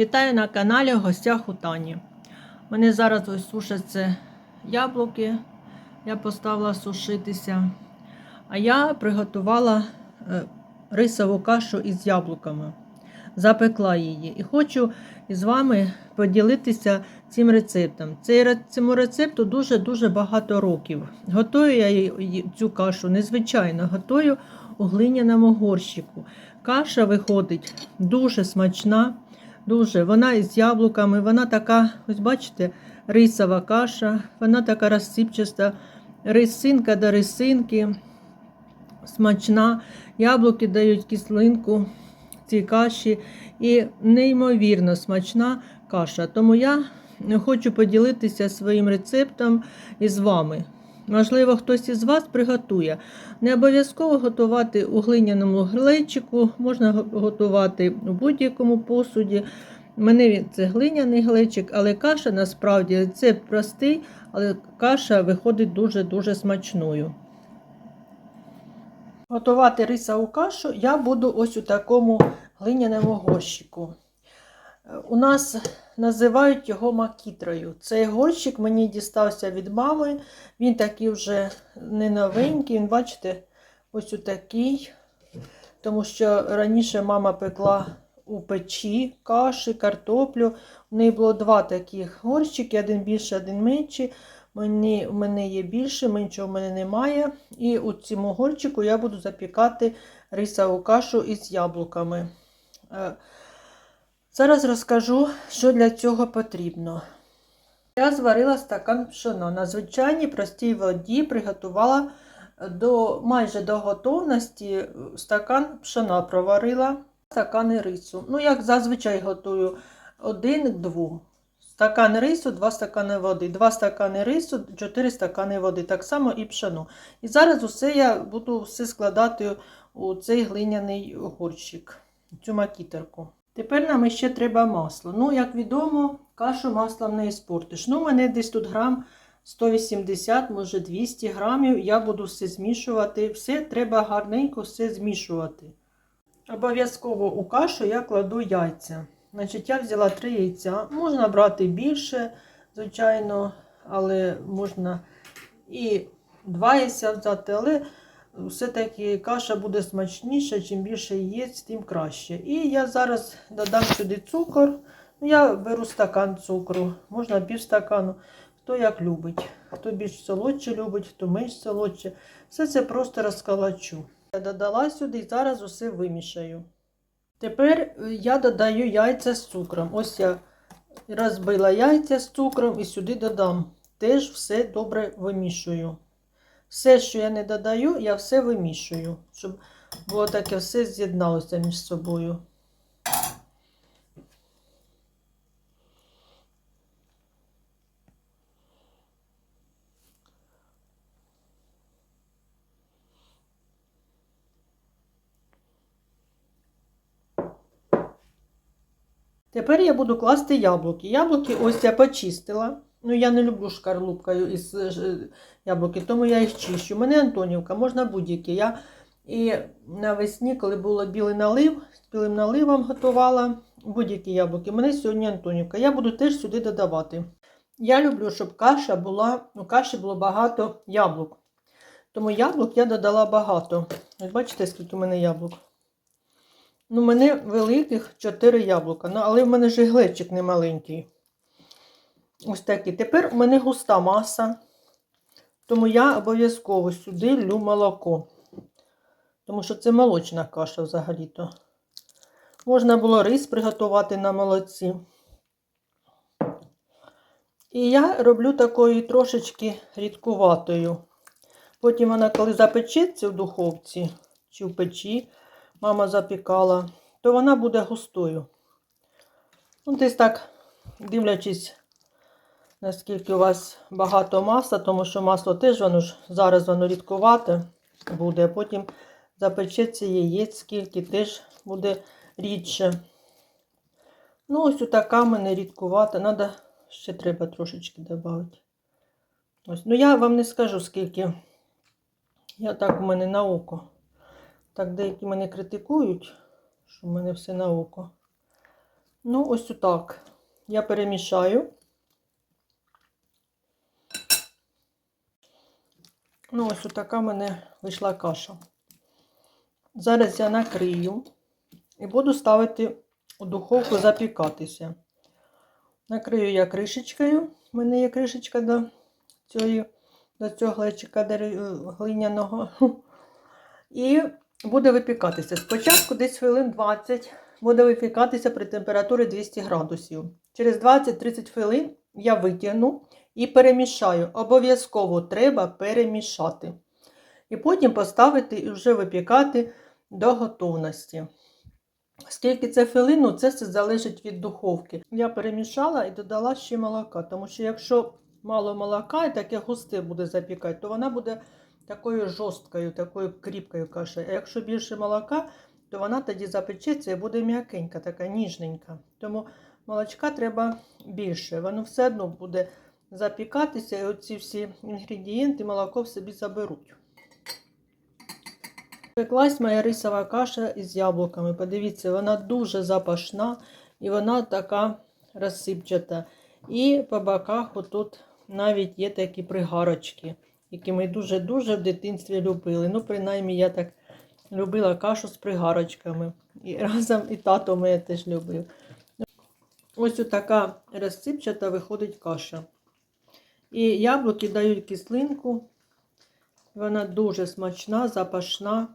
Вітаю на каналі в гостях у Тані. Мене зараз ось сушаться яблуки. Я поставила сушитися. А я приготувала е, рисову кашу із яблуками. Запекла її. І хочу із вами поділитися цим рецептом. Цьому рецепту дуже-дуже багато років. Готую я цю кашу незвичайно, готую у глиняному горщику. Каша виходить дуже смачна, дуже. Вона із яблуками, вона така, ось бачите, рисова каша, вона така розсипчаста, рисинка до рисинки, смачна. Яблуки дають кислинку цій каші і неймовірно смачна каша. Тому я хочу поділитися своїм рецептом із вами. Можливо, хтось із вас приготує. Не обов'язково готувати у глиняному глечику, можна готувати у будь-якому посуді. Мене він- це глиняний глечик, але каша насправді рецепт простий, але каша виходить дуже-дуже смачною. Готувати рисову кашу я буду ось у такому глиняному горщику. Е, У нас називають його макітрою. Цей горщик мені дістався від мами. Він такий вже не новенький. Він, бачите, ось такий. Тому що раніше мама пекла у печі каші, картоплю. У неї було два таких горщики, один більший, один менший. Мені, у мене є більше, меншого в мене немає. І у цьому горчику я буду запікати рисову кашу із яблуками. Зараз розкажу, що для цього потрібно. Я зварила стакан пшона. На звичайній простій воді приготувала до, майже до готовності стакан пшона проварила, стакани рису. Ну, як зазвичай готую, один двом. Стакан рису, два стакани води, два стакани рису, чотири стакани води. Так само і пшено. І зараз усе я буду все складати у цей глиняний горщик, цю макітерку. Тепер нам ще треба масло. Ну, як відомо, кашу маслом не іспортиш. Ну, у мене десь тут грам 180, може 200 грамів. Я буду все змішувати. Все треба гарненько все змішувати. Обов'язково у кашу я кладу яйця. Значить, я взяла 3 яйця. Можна брати більше, звичайно, але можна і 2 яйця взяти, але все-таки каша буде смачніша, чим більше яєць, тим краще. І я зараз додам сюди цукор. Ну, Я беру стакан цукру, можна пів стакану, хто як любить. Хто більш солодше любить, хто менш солодше. Все це просто розкалачу. Я додала сюди і зараз усе вимішаю. Тепер е, я додаю яйця з цукром. Ось я розбила яйця з цукром і сюди додам. Теж все добре вимішую. Все, що я не додаю, я все вимішую, щоб було таке все з'єдналося між собою. Тепер я буду класти яблуки. Яблуки ось я почистила. Ну, я не люблю шкарлупкою із е, яблуки, тому я їх чищу. У мене Антонівка, можна будь-які. Я і навесні, коли було білий налив, з білим наливом готувала будь-які яблуки. У мене сьогодні Антонівка. Я буду теж сюди додавати. Я люблю, щоб каша була, у каші було багато яблук. Тому яблук я додала багато. Ось бачите, скільки у мене яблук. Ну, у мене великих 4 яблука, ну, але в мене ж глечик не маленький. Ось такий. Тепер у мене густа маса, тому я обов'язково сюди лю молоко. Тому що це молочна каша взагалі-то. Можна було рис приготувати на молоці. І я роблю такою трошечки рідкуватою. Потім вона, коли запечеться в духовці чи в печі, мама запікала, то вона буде густою. Ну, десь так, дивлячись, наскільки у вас багато масла, тому що масло теж воно ж зараз воно рідкувате буде, а потім запечеться яєць, скільки теж буде рідше. Ну, ось така мене рідкувата. Надо, ще треба трошечки додати. Ось. Ну, я вам не скажу, скільки. Я так у мене на око. Так, деякі мене критикують, що в мене все на око. Ну, ось отак. Я перемішаю. Ну, ось отака в мене вийшла каша. Зараз я накрию і буду ставити у духовку запікатися. Накрию я кришечкою. У мене є кришечка до, цієї, до цього глечика глиняного. І буде випікатися. Спочатку десь хвилин 20 буде випікатися при температурі 200 градусів. Через 20-30 хвилин я витягну і перемішаю. Обов'язково треба перемішати. І потім поставити і вже випікати до готовності. Скільки це хвилин, ну, це все залежить від духовки. Я перемішала і додала ще молока, тому що якщо мало молока і таке густе буде запікати, то вона буде такою жорсткою, такою кріпкою кашею. А якщо більше молока, то вона тоді запечеться і буде м'якенька, така ніжненька. Тому молочка треба більше. Воно все одно буде запікатися, і оці всі інгредієнти молоко в собі заберуть. Пеклась моя рисова каша із яблуками. Подивіться, вона дуже запашна і вона така розсипчата. І по боках отут навіть є такі пригарочки, які ми дуже-дуже в дитинстві любили. Ну, принаймні, я так любила кашу з пригарочками. І разом і тато мене теж любив. Ось така розсипчата виходить каша. І яблуки дають кислинку. Вона дуже смачна, запашна.